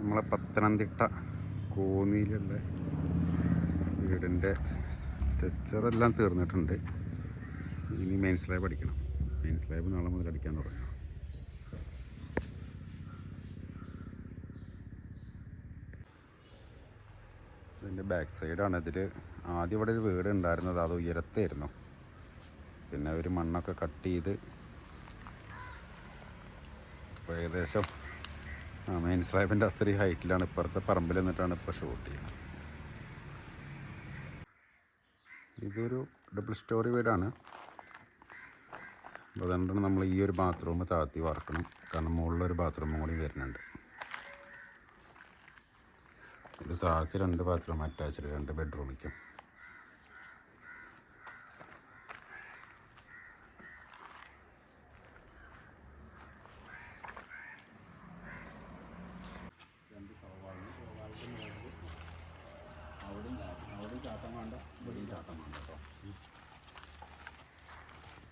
നമ്മളെ പത്തനംതിട്ട കോന്നിയിലുള്ള വീടിന്റെ സ്ട്രെച്ചറെല്ലാം തീർന്നിട്ടുണ്ട്. ഇനി മെയിൻ സ്ലാബ് അടിക്കണം മെയിൻ സ്ലാബ് നാളെ മുതൽ അടിക്കാൻ തുടങ്ങണം ഇതിന്റെ ബാക്ക് സൈഡാണ് ഇതിൽ ആദ്യം ഇവിടെ ഒരു വീട് ഉണ്ടായിരുന്നത്. അത് ഉയരത്തായിരുന്നു. പിന്നെ ഒരു മണ്ണൊക്കെ കട്ട് ചെയ്ത് ഏകദേശം ആ മെയിൻ സ്ലാബിന്റെ അത്രയും ഹൈറ്റിലാണ് ഇപ്പുറത്തെ പറമ്പിൽ നിന്നിട്ടാണ് ഇപ്പോൾ ഷൂട്ട് ചെയ്യുന്നത്. ഇതൊരു ഡബിൾ സ്റ്റോറി വീടാണ്. അതുകൊണ്ടാണ് നമ്മൾ ഈ ഒരു ബാത്റൂം താഴ്ത്തി വറക്കണം. കാരണം മുകളിലൊരു ബാത്റൂമും കൂടി വരുന്നുണ്ട്. ഇത് താഴ്ത്തി രണ്ട് ബാത്റൂം അറ്റാച്ച്ഡ് രണ്ട് ബെഡ്റൂമിക്കും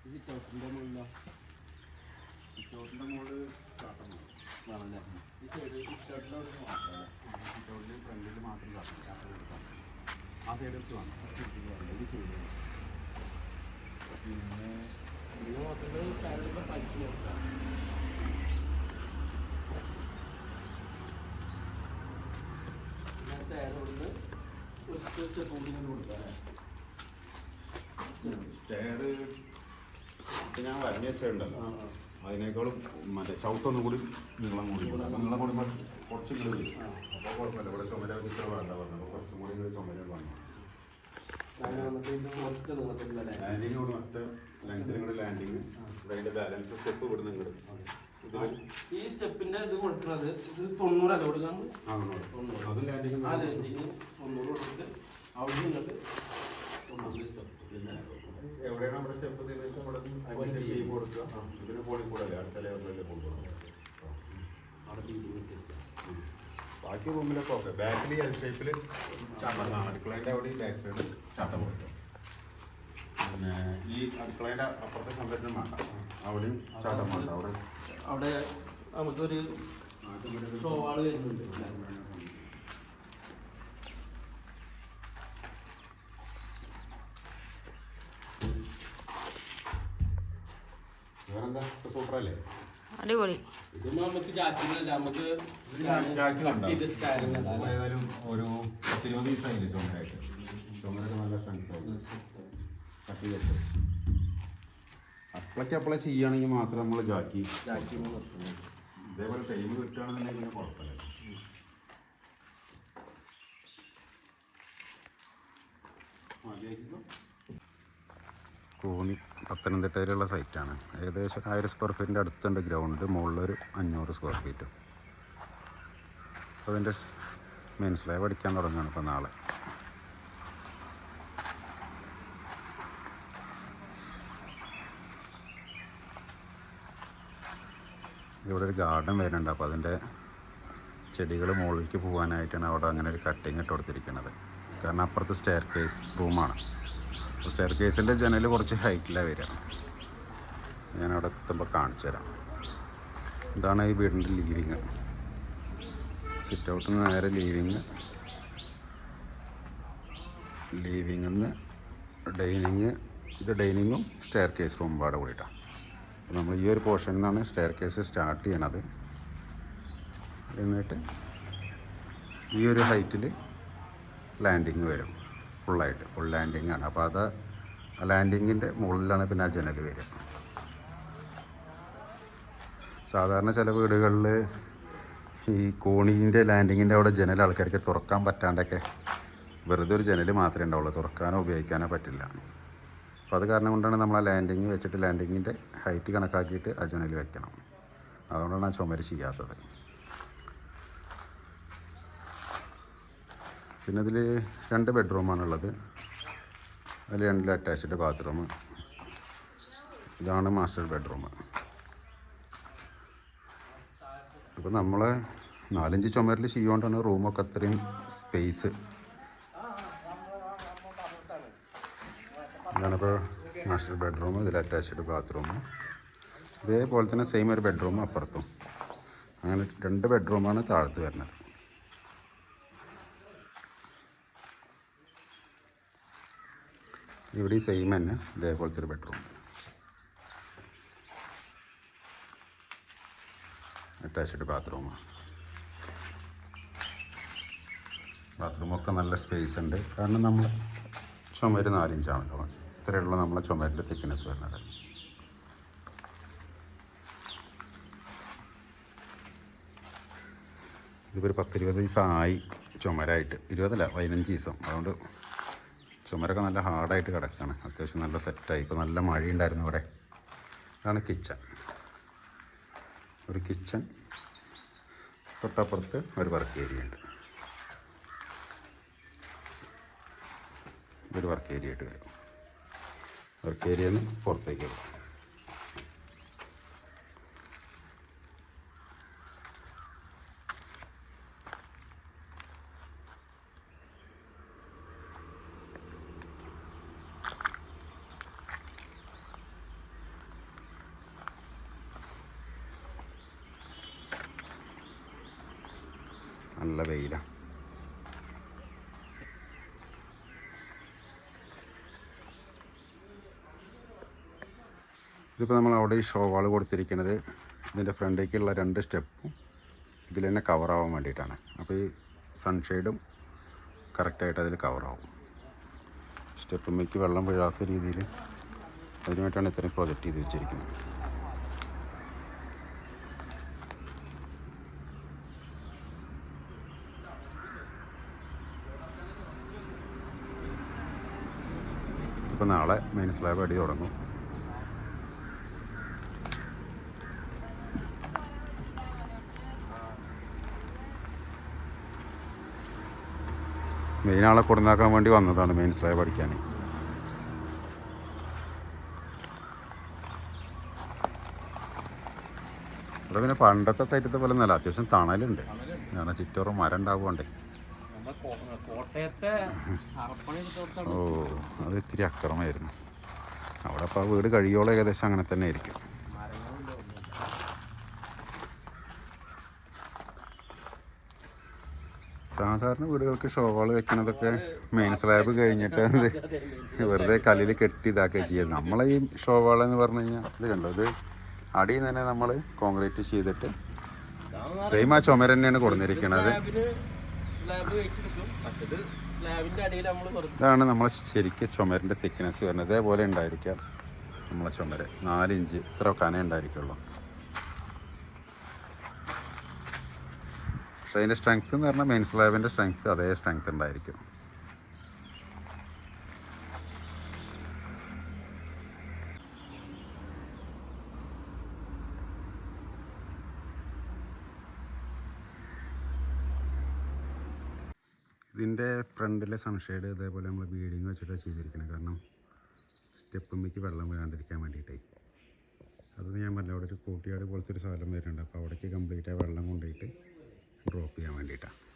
സിറ്റൗട്ടിന്റെ മുകളിലോ? ചോട്ടിന്റെ മുകളിൽ ചാട്ടം വേണമല്ലേ ഈ സൈഡ് സിറ്റൗട്ടിന്റെ അവിടെ മാത്രമല്ലേ സിറ്റൗട്ടിൽ ഫ്രണ്ടിൽ മാത്രം ചാട്ടം. ചാട്ടം. കൊടുക്കാം. ആ സൈഡ് എടുത്ത് വേണം. ഈ സൈഡ് പിന്നെ ഇത് മാത്രമേ കാര്യങ്ങളൊക്കെ പഠിച്ചു നോക്കാം ഇങ്ങനത്തെ ഇവിടുന്ന് ഒരു സ്റ്റെപ്പ് കൂടി ഇങ്ങനെ കൊടുക്കാം അല്ലേ സ്റ്റെയർ ഞാൻ വരഞ്ഞ വെച്ചിട്ടുണ്ടല്ലോ. അതിനേക്കാളും മറ്റേ ചവിട്ടൊന്നും കൂടി നീളം കൂടി നീളം കൂടി കുറച്ച് കിലോ അപ്പോൾ കുഴപ്പമില്ല. ഇവിടെ ചുമര ഇത്ര വേണ്ട പറഞ്ഞു. കുറച്ചും കൂടി ചുമര വേണം. ലാൻഡിങ് ഇവിടെ മറ്റ ലെങ്തിനും കൂടി ലാൻഡിങ് അതിന്റെ ബാലൻസ് സ്റ്റെപ്പ് ഇവിടെ നിന്ന് ഇതിൽ ഈ സ്റ്റെപ്പിന്റെ ഇത് കൊടുക്കുന്നത് ഇത് തൊണ്ണൂറല്ല കൊടുക്കാണ് ആ അതും ലാൻഡിങ് ആ ലെൻഡിങ് തൊണ്ണൂറ് കൊടുത്തിട്ട് അവിടെ നിന്നിട്ട് തൊണ്ണൂറ് സ്റ്റെപ്പ് എവിടെയാണ് നമ്മുടെ സ്റ്റെപ്പ്. കൊടുക്കുക. ഇതിന് പോളി കൂടല്ലേ അടുത്ത ലെവലിലല്ലേ കൊടുക്കുക. ബാക്കി റൂമിലൊക്കെ ഓക്കെ ബാക്കിൽ എൽ ഷേപ്പിൽ ചാട്ടം. അടുക്കളേന്റെ അവിടെ ബാക്ക് സൈഡ് ചാട്ടം കൊടുക്കും. പിന്നെ ഈ അടുക്കളയുടെ അപ്പുറത്തെ വേണ്ട അവിടെയും ചാട്ടം വേണ്ട അവിടെ. അവിടെ നമുക്കൊരു ഷോവാൾ വരുന്നുണ്ട്. വേറെന്താ? സൂപ്പറല്ലേ? അടിപൊളി. ഏതായാലും ഒരു പത്തിരുപത് ദിവസമായില്ലേ ചുമരായിട്ട് ചുമരൊക്കെ നല്ല സ്ട്രെങ്ത് കട്ട് ചെയ്തിട്ട് അപ്പളേക്ക് അപ്പളെ ചെയ്യുകയാണെങ്കിൽ മാത്രം നമ്മൾ ജാക്കി ഇതേപോലെ ടൈം കിട്ടുകയാണെന്നുണ്ടെങ്കിൽ പിന്നെ കുഴപ്പമില്ല. കോണി പത്തനംതിട്ടയിലുള്ള സൈറ്റാണ്. ഏകദേശം ആയിരം സ്ക്വയർ ഫീറ്റിന്റെ അടുത്തുണ്ട് ഗ്രൗണ്ട് മുകളിലൊരു അഞ്ഞൂറ് സ്ക്വയർ ഫീറ്റും അപ്പോൾ അതിന്റെ മനസ്സിലായി പഠിക്കാൻ അടിക്കാൻ തുടങ്ങുകയാണ് ഇപ്പോൾ നാളെ. ഇവിടെ ഒരു ഗാർഡൻ വരുന്നുണ്ട്. അപ്പോൾ അതിന്റെ ചെടികൾ മുകളിലേക്ക് പോകാനായിട്ടാണ് അവിടെ അങ്ങനെ ഒരു കട്ടിങ് ഇട്ട് കൊടുത്തിരിക്കുന്നത്. കാരണം അപ്പുറത്ത് സ്റ്റെയർ കേസ് റൂമാണ് അപ്പോൾ സ്റ്റെയർ കേസിന്റെ ജനൽ കുറച്ച് ഹൈറ്റിലാണ് വരിക. ഞാൻ അവിടെ എത്തുമ്പോൾ കാണിച്ചു തരാം. ഇതാണ് ഈ വീടിന്റെ ലീവിങ് സിറ്റ് ഔട്ടിൽ നിന്ന് നേരെ ലീവിങ് ലീവിങ്ങിൽ നിന്ന് ഡൈനിങ് ഇത് ഡൈനിങ്ങും സ്റ്റെയർ കേസ് റൂം പാടെ കൂടിയിട്ടാണ് അപ്പോൾ നമ്മൾ ഈ ഒരു പോർഷനിൽ നിന്നാണ് സ്റ്റെയർ കേസ് സ്റ്റാർട്ട് ചെയ്യണത്. എന്നിട്ട് ഈ ഒരു ഹൈറ്റിൽ ലാൻഡിങ് വരും. ഫുള്ളായിട്ട് ഫുൾ ലാൻഡിങ് ആണ്. അപ്പോൾ അത് ലാൻഡിങ്ങിന്റെ മുകളിലാണ് പിന്നെ ആ ജനൽ വരിക. സാധാരണ ചില വീടുകളിൽ ഈ കോണീന്റെ ലാൻഡിങ്ങിന്റെ അവിടെ ജനൽ ആൾക്കാർക്ക് തുറക്കാൻ പറ്റാണ്ടൊക്കെ വെറുതെ ഒരു ജനൽ മാത്രമേ ഉണ്ടാവുള്ളൂ. തുറക്കാനോ ഉപയോഗിക്കാനോ പറ്റില്ല. അപ്പോൾ അത് കാരണം കൊണ്ടാണ് നമ്മൾ ആ ലാൻഡിങ് വെച്ചിട്ട് ലാൻഡിങ്ങിന്റെ ഹൈറ്റ് കണക്കാക്കിയിട്ട് ആ ജനൽ വെക്കണം. അതുകൊണ്ടാണ് ആ ചുമര് ചെയ്യാത്തത്. പിന്നെ ഇതിൽ രണ്ട് ബെഡ്റൂമാണുള്ളത് അതിൽ രണ്ടിൽ അറ്റാച്ച്ഡ് ബാത്റൂം ഇതാണ് മാസ്റ്റർ ബെഡ്റൂം അപ്പോൾ നമ്മൾ നാലഞ്ച് ചുമരിൽ ചെയ്യുകൊണ്ടാണ് റൂമൊക്കെ അത്രയും സ്പേസ് ഇതാണ് മാസ്റ്റർ ബെഡ്റൂം ഇതിൽ അറ്റാച്ച്ഡ് ബാത്റൂം. ഇതേപോലെ തന്നെ സെയിം ഒരു ബെഡ്റൂം അപ്പുറത്തും. അങ്ങനെ രണ്ട് ബെഡ്റൂമാണ് താഴത്ത് വരുന്നത്. ഇവിടെ സെയിം തന്നെ ഇതേപോലത്തെ ഒരു ബെഡ്റൂം അറ്റാച്ച്ഡ് ബാത്റൂമാണ് ബാത്റൂമൊക്കെ നല്ല സ്പേസ് ഉണ്ട്. കാരണം നമ്മൾ ചുമര് നാലിഞ്ചാണല്ലോ ഇത്രയുള്ള നമ്മളെ ചുമരിന്റെ തിക്നെസ് വരുന്നത് ഇതിപ്പോൾ ഒരു പത്തിരുപത് ദിവസമായി ചുമരായിട്ട്. ഇരുപതല്ല പതിനഞ്ച് ദിവസം. അതുകൊണ്ട് ചുമരൊക്കെ നല്ല ഹാർഡായിട്ട് കിടക്കുകയാണ് അത്യാവശ്യം നല്ല സെറ്റായി. ഇപ്പോൾ നല്ല മഴയുണ്ടായിരുന്നു ഇവിടെ. ഇതാണ് കിച്ചൺ. ഒരു കിച്ചൺ തൊട്ടപ്പുറത്ത് ഒരു വർക്ക് ഏരിയ ഉണ്ട്. ഒരു വർക്ക് ഏരിയ ആയിട്ട് വരും. വർക്ക് ഏരിയയിൽ പുറത്തേക്ക് നല്ല വെയിലാണ് ഇതിപ്പോൾ നമ്മൾ അവിടെ ഈ ഷോ വാൾ കൊടുത്തിരിക്കുന്നത് ഇതിന്റെ ഫ്രണ്ടിലേക്കുള്ള രണ്ട് സ്റ്റെപ്പും ഇതിൽ തന്നെ കവറാവാൻ വേണ്ടിയിട്ടാണ്. അപ്പോൾ ഈ സൺഷെയ്ഡും കറക്റ്റായിട്ട് അതിൽ കവറാവും സ്റ്റെപ്പുമ്മയ്ക്ക് വെള്ളം വീഴാത്ത രീതിയിൽ അതിനുവേണ്ടിയിട്ടാണ് ഇത്രയും പ്രൊജക്റ്റ് ചെയ്ത് വെച്ചിരിക്കുന്നത്. ഇപ്പോൾ നാളെ മെയിൻ സ്ലാബ് അടി തുടങ്ങും. മെയിൻ ആളെ കൊടുന്നാക്കാൻ വേണ്ടി വന്നതാണ് മെയിൻ സ്ലാബ് അടിക്കാൻ ഇവിടെ പിന്നെ പണ്ടത്തെ സൈറ്റത്തെ പോലെ നല്ല അത്യാവശ്യം തണലുണ്ട്. കാരണം ചുറ്റോറും മരം ഉണ്ടാവുകൊണ്ടേ ഓ അത് ഇത്തിരി അക്രമമായിരുന്നു. അവിടെ അപ്പോൾ ആ വീട് കഴിയോളം ഏകദേശം അങ്ങനെ തന്നെ ആയിരിക്കും. സാധാരണ വീടുകൾക്ക് ഷോവാൾ വെക്കുന്നതൊക്കെ മെയിൻ സ്ലാബ് കഴിഞ്ഞിട്ട് അത് വെറുതെ കല്ലിൽ കെട്ടി ഇതാക്കുക ചെയ്യുന്നത് നമ്മളെ ഈ ഷോവാൾ എന്ന് പറഞ്ഞു കഴിഞ്ഞാൽ ഇത് കണ്ടോ? ഇത് അടിയിൽ തന്നെ നമ്മൾ കോൺക്രീറ്റ് ചെയ്തിട്ട് സെയിം ആ ചുമര തന്നെയാണ് കൊടുത്തിരിക്കുന്നത് ഇതാണ് നമ്മൾ ശരിക്കും ചുമരിന്റെ തിക്നെസ് വരുന്നത്. ഇതേപോലെ ഉണ്ടായിരിക്കാം നമ്മളെ ചുമര്. നാലിഞ്ച് ഇത്ര കന ഉണ്ടായിരിക്കുള്ളൂ. പക്ഷേ അതിന്റെ സ്ട്രെങ്ത് എന്ന് പറഞ്ഞാൽ മെയിൻ സ്ലാബിന്റെ സ്ട്രെങ്ത് അതേ സ്ട്രെങ്ത് ഉണ്ടായിരിക്കും. ഇതിന്റെ ഫ്രണ്ടിലെ സൺഷെയ്ഡ് ഇതേപോലെ നമ്മൾ ബീഡിങ് വെച്ചിട്ടാണ് ചെയ്തിരിക്കുന്നത് കാരണം സ്റ്റെപ്പുമ്മയ്ക്ക് വെള്ളം വീഴാണ്ടിരിക്കാൻ വേണ്ടിയിട്ടേ. അത് ഞാൻ പറഞ്ഞ അവിടെ ഒരു കൂട്ടിയാട് പോലത്തെ ഒരു സ്ഥലം വരുന്നുണ്ട്. അപ്പോൾ അവിടേക്ക് കംപ്ലീറ്റ് ആ വെള്ളം കൊണ്ടുപോയിട്ട് ഡ്രോപ്പ് ചെയ്യാൻ വേണ്ടിയിട്ടാണ്.